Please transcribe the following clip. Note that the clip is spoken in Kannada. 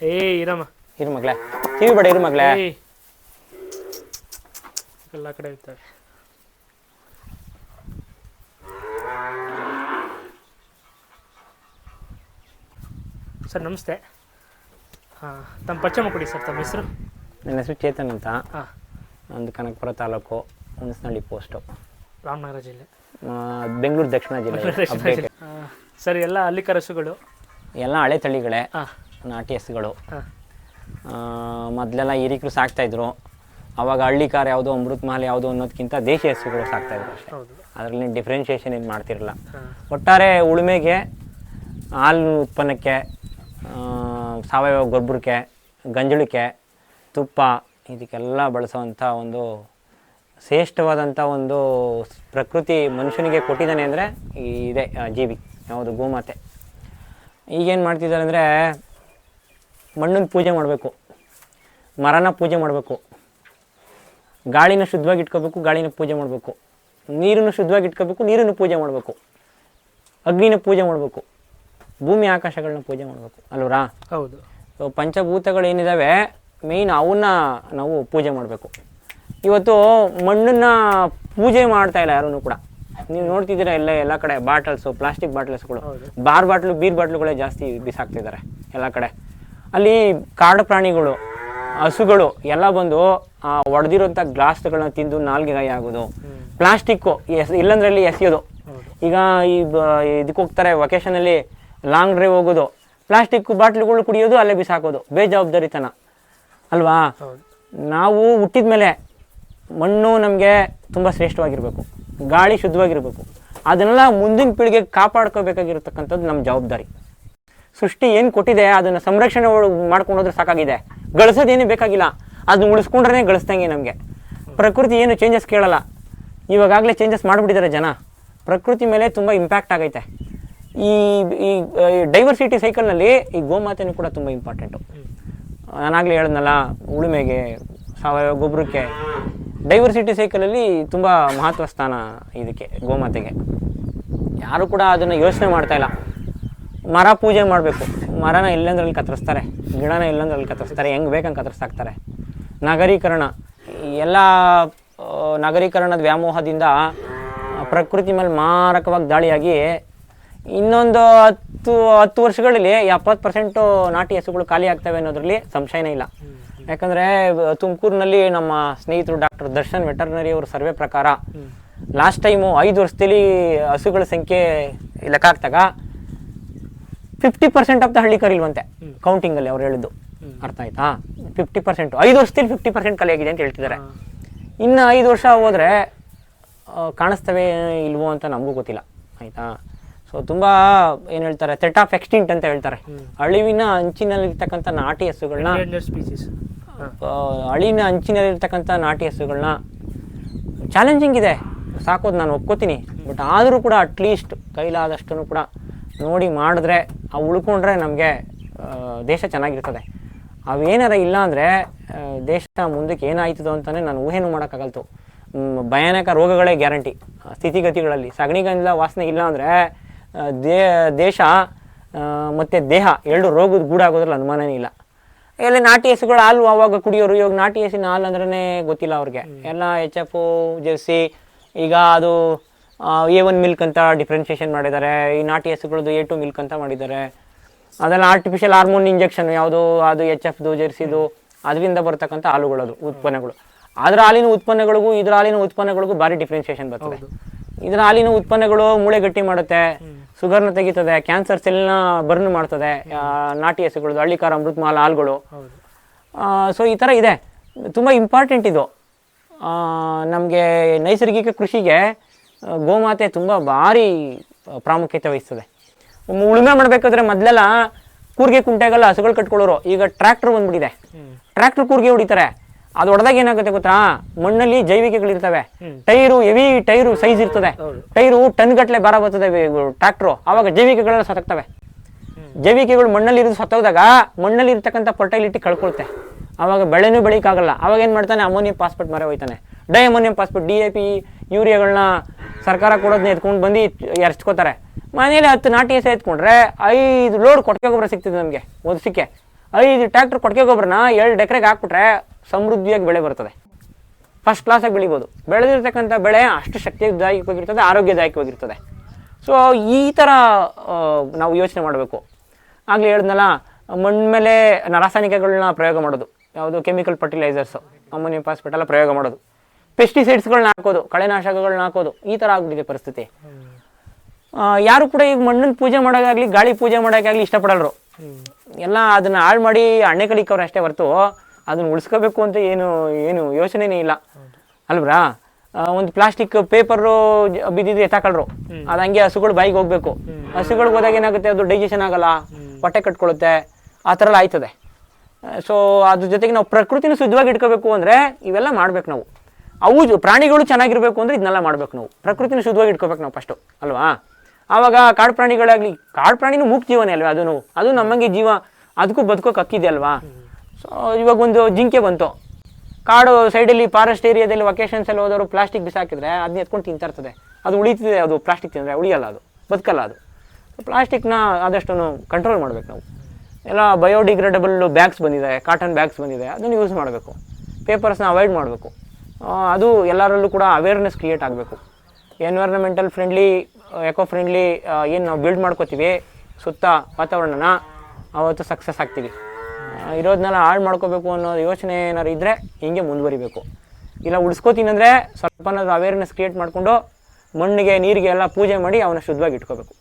ಏ ಇರಮ್ಮ. ಇರು ಮಗ್ಲೇ. ಟಿವಿ ಬೇಡ ಇರು ಮಗ್ಲೇ. ಏಯ್ ಎಲ್ಲ ಕಡೆ ಇರ್ತಾರೆ. ಸರ್ ನಮಸ್ತೆ. ಹಾಂ ತಮ್ಮ ಪರಿಚಯ ಕೊಡಿ ಸರ್ ತಮ್ಮ ಹೆಸರು? ನನ್ನ ಹೆಸರು ಚೇತನ್ ಅಂತ. ಹಾಂ. ನಂದು ಕನಕಪುರ ತಾಲೂಕು ಹುಣಸನಹಳ್ಳಿ ಪೋಸ್ಟು ರಾಮನಗರ ಜಿಲ್ಲೆ. ಬೆಂಗಳೂರು ದಕ್ಷಿಣ ಜಿಲ್ಲೆ ಆ, ಸರ್ ಎಲ್ಲ ಅಲ್ಲಿ ಕರಸುಗಳು ಎಲ್ಲ ಹಳೆ ತಳಿಗಳೇ. ಹಾಂ. ನಾಟಿ ಹಸುಗಳು ಮೊದಲೆಲ್ಲ ಹಿರಿಕರು ಸಾಕ್ತಾಯಿದ್ರು ಅವಾಗ ಹಳ್ಳಿ ಕಾರ್ ಯಾವುದೋ ಅಮೃತ ಮಹಲ್ ಯಾವುದೋ ಅನ್ನೋದಕ್ಕಿಂತ ದೇಶಿ ಹಸುಗಳು ಸಾಕ್ತಾಯಿದ್ರು ಅಷ್ಟೇ. ಅದರಲ್ಲಿ ಡಿಫ್ರೆನ್ಷಿಯೇಷನ್ ಏನು ಮಾಡ್ತಿರಲಿಲ್ಲ. ಒಟ್ಟಾರೆ ಉಳುಮೆಗೆ ಹಾಲು ಉತ್ಪನ್ನಕ್ಕೆ ಸಾವಯವ ಗೊಬ್ಬರಕ್ಕೆ ಗಂಜಳಕ್ಕೆ ತುಪ್ಪ ಇದಕ್ಕೆಲ್ಲ ಬಳಸುವಂಥ ಒಂದು ಶ್ರೇಷ್ಠವಾದಂಥ ಒಂದು ಪ್ರಕೃತಿ ಮನುಷ್ಯನಿಗೆ ಕೊಟ್ಟಿದ್ದಾನೆ ಅಂದರೆ ಇದೆ ಜೀವಿ ಯಾವುದು ಗೋಮಾತೆ. ಈಗೇನು ಮಾಡ್ತಿದ್ದಾರೆ ಅಂದರೆ ಮಣ್ಣನ್ನ ಪೂಜೆ ಮಾಡಬೇಕು. ಮರನ ಪೂಜೆ ಮಾಡಬೇಕು. ಗಾಳಿನ ಶುದ್ಧವಾಗಿ ಇಟ್ಕೋಬೇಕು ಗಾಳಿನ ಪೂಜೆ ಮಾಡಬೇಕು. ನೀರನ್ನು ಶುದ್ಧವಾಗಿ ಇಟ್ಕೋಬೇಕು ನೀರನ್ನು ಪೂಜೆ ಮಾಡಬೇಕು. ಅಗ್ನಿನ ಪೂಜೆ ಮಾಡಬೇಕು. ಭೂಮಿ ಆಕಾಶಗಳನ್ನ ಪೂಜೆ ಮಾಡಬೇಕು. ಅಲ್ವರಾ? ಹೌದು. ಸೊ ಪಂಚಭೂತಗಳು ಏನಿದ್ದಾವೆ ಮೇಯ್ನ್ ಅವನ್ನ ನಾವು ಪೂಜೆ ಮಾಡಬೇಕು. ಇವತ್ತು ಮಣ್ಣನ್ನು ಪೂಜೆ ಮಾಡ್ತಾ ಇಲ್ಲ ಯಾರೂ ಕೂಡ. ನೀವು ನೋಡ್ತಿದ್ದೀರಾ ಎಲ್ಲ ಎಲ್ಲ ಕಡೆ ಬಾಟಲ್ಸು ಪ್ಲಾಸ್ಟಿಕ್ ಬಾಟಲ್ಸ್ಗಳು. ಬಾರ್ ಬಾಟ್ಲು ಬೀರ್ ಬಾಟ್ಲುಗಳೇ ಜಾಸ್ತಿ ಬಿಸಾಕ್ತಿದ್ದಾರೆ ಎಲ್ಲ ಕಡೆ. ಅಲ್ಲಿ ಕಾಡು ಪ್ರಾಣಿಗಳು ಹಸುಗಳು ಎಲ್ಲ ಬಂದು ಒಡೆದಿರೋಂಥ ಗ್ಲಾಸ್ಗಳನ್ನ ತಿಂದು ನಾಲ್ಗೆ ಗಾಯ ಆಗೋದು. ಪ್ಲಾಸ್ಟಿಕ್ಕು ಎಸ್ ಇಲ್ಲಂದ್ರಲ್ಲಿ ಎಸೆಯೋದು. ಈಗ ಈ ಬ ಇದಕ್ಕೆ ಹೋಗ್ತಾರೆ ವೊಕೇಶನಲ್ಲಿ ಲಾಂಗ್ ಡ್ರೈವ್ ಹೋಗೋದು. ಪ್ಲಾಸ್ಟಿಕ್ ಬಾಟ್ಲುಗಳು ಕುಡಿಯೋದು ಅಲ್ಲೇ ಬಿಸಾಕೋದು. ಬೇಜವಾಬ್ದಾರಿತನ. ಅಲ್ವಾ? ನಾವು ಹುಟ್ಟಿದ ಮೇಲೆ ಮಣ್ಣು ನಮಗೆ ತುಂಬ ಶ್ರೇಷ್ಠವಾಗಿರಬೇಕು. ಗಾಳಿ ಶುದ್ಧವಾಗಿರಬೇಕು. ಅದನ್ನೆಲ್ಲ ಮುಂದಿನ ಪೀಳಿಗೆಗೆ ಕಾಪಾಡ್ಕೋಬೇಕಾಗಿರತಕ್ಕಂಥದ್ದು ನಮ್ಮ ಜವಾಬ್ದಾರಿ. ಸೃಷ್ಟಿ ಏನು ಕೊಟ್ಟಿದೆ, ಅದನ್ನು ಸಂರಕ್ಷಣೆ ಮಾಡ್ಕೊಂಡು ಹೋದ್ರೆ ಸಾಕಾಗಿದೆ. ಗಳಿಸೋದೇನು ಬೇಕಾಗಿಲ್ಲ. ಅದನ್ನ ಉಳಿಸ್ಕೊಂಡ್ರೆ ಗಳಿಸ್ದಂಗೆ ನಮಗೆ. ಪ್ರಕೃತಿ ಏನು ಚೇಂಜಸ್ ಕೇಳಲ್ಲ. ಇವಾಗಲೇ ಚೇಂಜಸ್ ಮಾಡಿಬಿಟ್ಟಿದ್ದಾರೆ ಜನ. ಪ್ರಕೃತಿ ಮೇಲೆ ತುಂಬ ಇಂಪ್ಯಾಕ್ಟ್ ಆಗೈತೆ. ಈ ಈ ಡೈವರ್ಸಿಟಿ ಸೈಕಲ್ನಲ್ಲಿ ಈ ಗೋಮಾತೆನೂ ಕೂಡ ತುಂಬ ಇಂಪಾರ್ಟೆಂಟು ನಾನಾಗಲೇ ಹೇಳಿದ್ನಲ್ಲ, ಉಳುಮೆಗೆ, ಸಾವಯವ ಗೊಬ್ಬರಕ್ಕೆ ಡೈವರ್ಸಿಟಿ ಸೈಕಲಲ್ಲಿ ತುಂಬ ಮಹತ್ವ ಸ್ಥಾನ ಇದಕ್ಕೆ, ಗೋಮಾತೆಗೆ. ಯಾರು ಕೂಡ ಅದನ್ನು ಯೋಚನೆ ಮಾಡ್ತಾ ಇಲ್ಲ. ಮರ ಪೂಜೆ ಮಾಡಬೇಕು. ಮರನ ಇಲ್ಲಂದ್ರಲ್ಲಿ ಕತ್ತರಿಸ್ತಾರೆ ಗಿಡನ ಇಲ್ಲಂದ್ರಲ್ಲಿ ಕತ್ತರಿಸ್ತಾರೆ ಹೆಂಗೆ ಬೇಕಂಗೆ ಕತ್ತರಿಸ್ತಾಕ್ತಾರೆ. ನಗರೀಕರಣ ಎಲ್ಲ ನಗರೀಕರಣದ ವ್ಯಾಮೋಹದಿಂದ ಪ್ರಕೃತಿ ಮೇಲೆ ಮಾರಕವಾಗಿ ದಾಳಿಯಾಗಿ ಇನ್ನೊಂದು ಹತ್ತು ಹತ್ತು ವರ್ಷಗಳಲ್ಲಿ ಎಪ್ಪತ್ತು ಪರ್ಸೆಂಟು ನಾಟಿ ಹಸುಗಳು ಖಾಲಿ ಆಗ್ತವೆ ಅನ್ನೋದ್ರಲ್ಲಿ ಸಂಶಯನೇ ಇಲ್ಲ. ಯಾಕಂದರೆ ತುಮಕೂರಿನಲ್ಲಿ ನಮ್ಮ ಸ್ನೇಹಿತರು ಡಾಕ್ಟರ್ ದರ್ಶನ್ ವೆಟರ್ನರಿ ಅವರು ಸರ್ವೆ ಪ್ರಕಾರ ಲಾಸ್ಟ್ ಟೈಮು ಐದು ವರ್ಷದಲ್ಲಿ ಹಸುಗಳ ಸಂಖ್ಯೆ ಲೆಕ್ಕ ಹಾಕ್ದಾಗ ಫಿಫ್ಟಿ ಪರ್ಸೆಂಟ್ ಆಫ್ ದ ಹಳ್ಳಿ ಕೌಂಟಿಂಗ್ ಅಲ್ಲಿ ಅವ್ರು ಹೇಳಿದ್ದು. ಅರ್ಥ ಆಯ್ತಾ? ಫಿಫ್ಟಿ ಪರ್ಸೆಂಟ್ ಐದು ವರ್ಷದಲ್ಲಿ ಫಿಫ್ಟಿ ಪರ್ಸೆಂಟ್ ಕಲೆ ಆಗಿದೆ ಅಂತ ಹೇಳ್ತಿದ್ದಾರೆ. ಇನ್ನು ಐದು ವರ್ಷ ಹೋದ್ರೆ ಕಾಣಿಸ್ತವೆ ಇಲ್ವೋ ಅಂತ ನಮಗೂ ಗೊತ್ತಿಲ್ಲ. ಆಯ್ತಾ? ಸೊ ತುಂಬ ಏನು ಹೇಳ್ತಾರೆ ಥೆಟ್ ಆಫ್ ಎಕ್ಸ್ಟಿಂಟ್ ಅಂತ ಹೇಳ್ತಾರೆ. ಅಳಿವಿನ ಅಂಚಿನಲ್ಲಿರ್ತಕ್ಕಂಥ ನಾಟಿ ಹಸುಗಳನ್ನ ಅಳಿವಿನ ಅಂಚಿನಲ್ಲಿರ್ತಕ್ಕಂಥ ನಾಟಿ ಹಸುಗಳನ್ನ ಚಾಲೆಂಜಿಂಗ್ ಇದೆ. ಸಾಕೋದು ನಾನು ಒಪ್ಕೋತೀನಿ. ಬಟ್ ಆದರೂ ಕೂಡ ಅಟ್ಲೀಸ್ಟ್ ಕೈಲಾದಷ್ಟು ಕೂಡ ನೋಡಿ ಮಾಡಿದ್ರೆ ಅವು ಉಳ್ಕೊಂಡ್ರೆ ನಮಗೆ ದೇಶ ಚೆನ್ನಾಗಿರ್ತದೆ. ಅವೇನಾರ ಇಲ್ಲ ಅಂದರೆ ದೇಶ ಮುಂದಕ್ಕೆ ಏನಾಯ್ತದೋ ಅಂತಲೇ ನಾನು ಊಹೆನೂ ಮಾಡೋಕ್ಕಾಗಲ್ತು. ಭಯಾನಕ ರೋಗಗಳೇ ಗ್ಯಾರಂಟಿ. ಸ್ಥಿತಿಗತಿಗಳಲ್ಲಿ ಸಗಣಿಗಂಧ ವಾಸನೆ ಇಲ್ಲ ಅಂದರೆ ದೇ ದೇಶ ಆ, ಮತ್ತು ದೇಹ ಎರಡು ರೋಗದ ಗೂಡಾಗೋದ್ರಲ್ಲಿ ಅನುಮಾನನೇ ಇಲ್ಲ. ಎಲ್ಲ ನಾಟಿ ಹಸುಗಳು ಹಾಲು ಅವಾಗ ಕುಡಿಯೋರು ಇವಾಗ ನಾಟಿ ಹಸಿನ ಹಾಲು ಅಂದ್ರೇ ಗೊತ್ತಿಲ್ಲ ಅವ್ರಿಗೆ. ಎಲ್ಲ ಎಚ್ ಎಫು ಜೆರ್ಸಿ ಈಗ ಅದು ಎ ಒನ್ ಮಿಲ್ಕ್ ಅಂತ ಡಿಫ್ರೆನ್ಷಿಯೇಷನ್ ಮಾಡಿದ್ದಾರೆ. ಈ ನಾಟಿ ಹಸುಗಳದ್ದು ಎ ಟು ಮಿಲ್ಕ್ ಅಂತ ಮಾಡಿದ್ದಾರೆ. ಅದೆಲ್ಲ ಆರ್ಟಿಫಿಷಿಯಲ್ ಹಾರ್ಮೋನ್ ಇಂಜೆಕ್ಷನ್ ಯಾವುದು ಅದು ಎಚ್ ಎಫ್ದು ಜೆರ್ಸಿದು ಅದರಿಂದ ಬರ್ತಕ್ಕಂಥ ಹಾಲುಗಳದು ಉತ್ಪನ್ನಗಳು. ಅದರ ಹಾಲಿನ ಉತ್ಪನ್ನಗಳಿಗೂ ಇದರ ಹಾಲಿನ ಉತ್ಪನ್ನಗಳಿಗೂ ಭಾರಿ ಡಿಫ್ರೆನ್ಷಿಯೇಷನ್ ಬರ್ತದೆ. ಇದರ ಹಾಲಿನ ಉತ್ಪನ್ನಗಳು ಮೂಳೆ ಗಟ್ಟಿ ಮಾಡುತ್ತೆ ಶುಗರ್ನ ತೆಗಿತದೆ ಕ್ಯಾನ್ಸರ್ ಸೆಲ್ನ ಬರ್ನ್ ಮಾಡ್ತದೆ ನಾಟಿ ಹಸುಗಳದ್ದು ಹಳ್ಳಿಕಾರ ಅಮೃತ ಮಹಲ್ ಹಾಲುಗಳು ಸೊ ಈ ಥರ ಇದೆ. ತುಂಬ ಇಂಪಾರ್ಟೆಂಟ್ ಇದು. ನಮಗೆ ನೈಸರ್ಗಿಕ ಕೃಷಿಗೆ ಗೋಮಾತೆ ತುಂಬ ಭಾರಿ ಪ್ರಾಮುಖ್ಯತೆ ವಹಿಸ್ತದೆ. ಉಳುಮೆ ಮಾಡಬೇಕಾದ್ರೆ ಮೊದಲೆಲ್ಲ ಕೂರ್ಗೆ ಕುಂಟೆಗೆಲ್ಲ ಹಸುಗಳು ಕಟ್ಕೊಳ್ಳೋರು. ಈಗ ಟ್ರ್ಯಾಕ್ಟರ್ ಬಂದ್ಬಿಟ್ಟಿದೆ. ಟ್ರ್ಯಾಕ್ಟರ್ ಕೂರ್ಗೆ ಹೊಡಿತಾರೆ. ಅದು ಹೊಡೆದಾಗ ಏನಾಗುತ್ತೆ ಗೊತ್ತಾ? ಮಣ್ಣಲ್ಲಿ ಜೈವಿಕಗಳಿರ್ತವೆ. ಟೈರು ಹೆವಿ ಟೈರು ಸೈಜ್ ಇರ್ತದೆ. ಟೈರು ಟನ್ ಗಟ್ಟಲೆ ಭಾರ ಬರ್ತದೆ ಟ್ರ್ಯಾಕ್ಟ್ರು. ಆವಾಗ ಜೈವಿಕಗಳೆಲ್ಲ ಸತ್ತೋಗ್ತವೆ. ಜೈವಿಕಗಳು ಮಣ್ಣಲ್ಲಿ ಇರೋದು ಸತ್ತೋದಾಗ ಮಣ್ಣಲ್ಲಿ ಇರ್ತಕ್ಕಂಥ ಫರ್ಟೈಲಿಟಿ ಕಳ್ಕೊಳ್ತೆ ಆವಾಗ ಬೆಳೆನೂ ಬೆಳೀಕಾಗಲ್ಲ ಆವಾಗ ಏನು ಮಾಡ್ತಾನೆ? ಅಮೋನಿಯಂ ಪಾಸ್ಪೇಟ್ ಮರೆ ಹೋಯ್ತಾನೆ di ammonium phosphate D A P ಯೂರಿಯಾಗಳನ್ನ ಸರ್ಕಾರ ಕೊಡೋದನ್ನ ಎತ್ಕೊಂಡು ಬಂದು ಎರ್ಚ್ಕೋತಾರೆ. ಮನೇಲಿ ಹತ್ತು ನಾಟಿ ಎಸೆ ಎತ್ಕೊಂಡ್ರೆ ಐದು ಲೋಡ್ ಕೊಟ್ಟಿಗೆ ಗೊಬ್ಬರ ಸಿಗ್ತದೆ ನಮಗೆ ಒದಸಿಕೆ ಐದು ಟ್ಯಾಕ್ಟ್ರ್ ಕೊಟ್ಟಿಗೆ ಗೊಬ್ಬರನ ಎರಡು ಎಕರೆಗೆ ಹಾಕ್ಬಿಟ್ರೆ ಸಮೃದ್ಧಿಯಾಗಿ ಬೆಳೆ ಬರ್ತದೆ. ಫಸ್ಟ್ ಕ್ಲಾಸಾಗಿ ಬೆಳಿಬೋದು. ಬೆಳೆದಿರ್ತಕ್ಕಂಥ ಬೆಳೆ ಅಷ್ಟು ಶಕ್ತಿದಾಯಕವಾಗಿರ್ತದೆ, ಆರೋಗ್ಯದಾಯಕವಾಗಿರ್ತದೆ. ಸೊ ಈ ಥರ ನಾವು ಯೋಚನೆ ಮಾಡಬೇಕು. ಆಗಲೇ ಹೇಳಿದ್ನಲ್ಲ, ಮಣ್ಣು ಮೇಲೆ ರಾಸಾಯನಿಕಗಳನ್ನ ಪ್ರಯೋಗ ಮಾಡೋದು. ಯಾವುದು ಕೆಮಿಕಲ್ ಫರ್ಟಿಲೈಸರ್ಸು ಅಮೋನಿಯಂ ಫಾಸ್ಫೇಟ್ ಪ್ರಯೋಗ ಮಾಡೋದು. ಪೆಸ್ಟಿಸೈಡ್ಸ್ಗಳನ್ನ ಹಾಕೋದು ಕಳೆನಾಶಕಗಳನ್ನ ಹಾಕೋದು ಈ ಥರ ಆಗ್ಬಿಟ್ಟಿದೆ ಪರಿಸ್ಥಿತಿ. ಯಾರು ಕೂಡ ಈಗ ಮಣ್ಣನ್ನು ಪೂಜೆ ಮಾಡೋಕ್ಕಾಗಲಿ ಗಾಳಿ ಪೂಜೆ ಮಾಡೋಕ್ಕಾಗಲಿ ಇಷ್ಟಪಡಲ್ರು. ಎಲ್ಲ ಅದನ್ನ ಹಾಳು ಮಾಡಿ ಅಣ್ಣೆ ಕಲಿಕವ್ರು ಅಷ್ಟೇ ಹೊರ್ತು ಅದನ್ನ ಉಳಿಸ್ಕೋಬೇಕು ಅಂತ ಏನು ಏನು ಯೋಚನೆನೇ ಇಲ್ಲ. ಅಲ್ವ್ರಾ? ಆ, ಒಂದು ಪ್ಲಾಸ್ಟಿಕ್ ಪೇಪರು ಬಿದ್ದಿದ್ದು ಎತ್ತಾಕಳ್ರು ಅದು ಹಂಗೆ ಹಸುಗಳು ಬಾಯಿಗೆ ಹೋಗ್ಬೇಕು. ಹಸುಗಳಿಗೆ ಹೋದಾಗ ಏನಾಗುತ್ತೆ ಅದು ಡೈಜೆಷನ್ ಆಗಲ್ಲ ಹೊಟ್ಟೆ ಕಟ್ಕೊಳ್ಳುತ್ತೆ ಆ ಥರ ಎಲ್ಲ ಆಯ್ತದೆ. ಸೊ ಅದ್ರ ಜೊತೆಗೆ ನಾವು ಪ್ರಕೃತಿನ ಶುದ್ಧವಾಗಿ ಇಟ್ಕೋಬೇಕು ಅಂದರೆ ಇವೆಲ್ಲ ಮಾಡ್ಬೇಕು ನಾವು. ಅವು ಪ್ರಾಣಿಗಳು ಚೆನ್ನಾಗಿರ್ಬೇಕು ಅಂದರೆ ಇದನ್ನೆಲ್ಲ ಮಾಡಬೇಕು ನಾವು. ಪ್ರಕೃತಿನ ಶುದ್ಧವಾಗಿ ಇಟ್ಕೋಬೇಕು ನಾವು ಫಸ್ಟು ಅಲ್ವಾ? ಆವಾಗ ಕಾಡು ಪ್ರಾಣಿಗಳಾಗಲಿ, ಕಾಡು ಪ್ರಾಣಿನೂ ಮೂಕ್ ಜೀವನೇ ಅಲ್ವಾ ಅದೂ ಅದು ನಮ್ಮಂಗೆ ಜೀವ, ಅದಕ್ಕೂ ಬದುಕೋಕೆ ಹಕ್ಕಿದೆ ಅಲ್ವಾ? ಸೊ ಇವಾಗ ಒಂದು ಜಿಂಕೆ ಬಂತು. ಕಾಡು ಸೈಡಲ್ಲಿ ಫಾರೆಸ್ಟ್ ಏರಿಯಾದಲ್ಲಿ ವೊಕೇಶನ್ಸಲ್ಲಿ ಹೋದವರು ಪ್ಲಾಸ್ಟಿಕ್ ಬಿಸಾಕಿದ್ರೆ ಅದನ್ನ ಎತ್ಕೊಂಡು ತಿಂತಾ ಇರ್ತದೆ. ಅದು ಉಳಿತಿದೆ, ಅದು ಪ್ಲಾಸ್ಟಿಕ್ ತಿಂದರೆ, ಉಳಿಯಲ್ಲ ಅದು, ಬದುಕಲ್ಲ ಅದು. ಪ್ಲಾಸ್ಟಿಕ್ನ ಆದಷ್ಟು ಕಂಟ್ರೋಲ್ ಮಾಡಬೇಕು ನಾವು. ಎಲ್ಲ ಬಯೋಡಿಗ್ರೇಡಬಲ್ ಬ್ಯಾಗ್ಸ್ ಬಂದಿದೆ ಕಾಟನ್ ಬ್ಯಾಗ್ಸ್ ಬಂದಿದೆ, ಅದನ್ನು ಯೂಸ್ ಮಾಡಬೇಕು. ಪೇಪರ್ಸ್ನ ಅವಾಯ್ಡ್ ಮಾಡಬೇಕು. ಅದು ಎಲ್ಲರಲ್ಲೂ ಕೂಡ ಅವೇರ್ನೆಸ್ ಕ್ರಿಯೇಟ್ ಆಗಬೇಕು. ಎನ್ವೈರ್ನಮೆಂಟಲ್ ಫ್ರೆಂಡ್ಲಿ ಎಕೋ ಫ್ರೆಂಡ್ಲಿ ಏನು ನಾವು ಬಿಲ್ಡ್ ಮಾಡ್ಕೋತೀವಿ, ಸುತ್ತ ವಾತಾವರಣನ, ಅವತ್ತು ಸಕ್ಸಸ್ ಆಗ್ತೀವಿ. ಇರೋದನ್ನೆಲ್ಲ ಹಾಳು ಮಾಡ್ಕೋಬೇಕು ಅನ್ನೋ ಯೋಚನೆ ಏನಾದ್ರು ಇದ್ದರೆ ಹಿಂಗೆ ಮುಂದುವರಿಬೇಕು. ಇಲ್ಲ ಉಳಿಸ್ಕೋತೀನಿ ಅಂದರೆ ಸ್ವಲ್ಪ ಅವೇರ್ನೆಸ್ ಕ್ರಿಯೇಟ್ ಮಾಡಿಕೊಂಡು ಮಣ್ಣಿಗೆ, ನೀರಿಗೆ ಎಲ್ಲ ಪೂಜೆ ಮಾಡಿ ಅವನ್ನ ಶುದ್ಧವಾಗಿ ಇಟ್ಕೋಬೇಕು.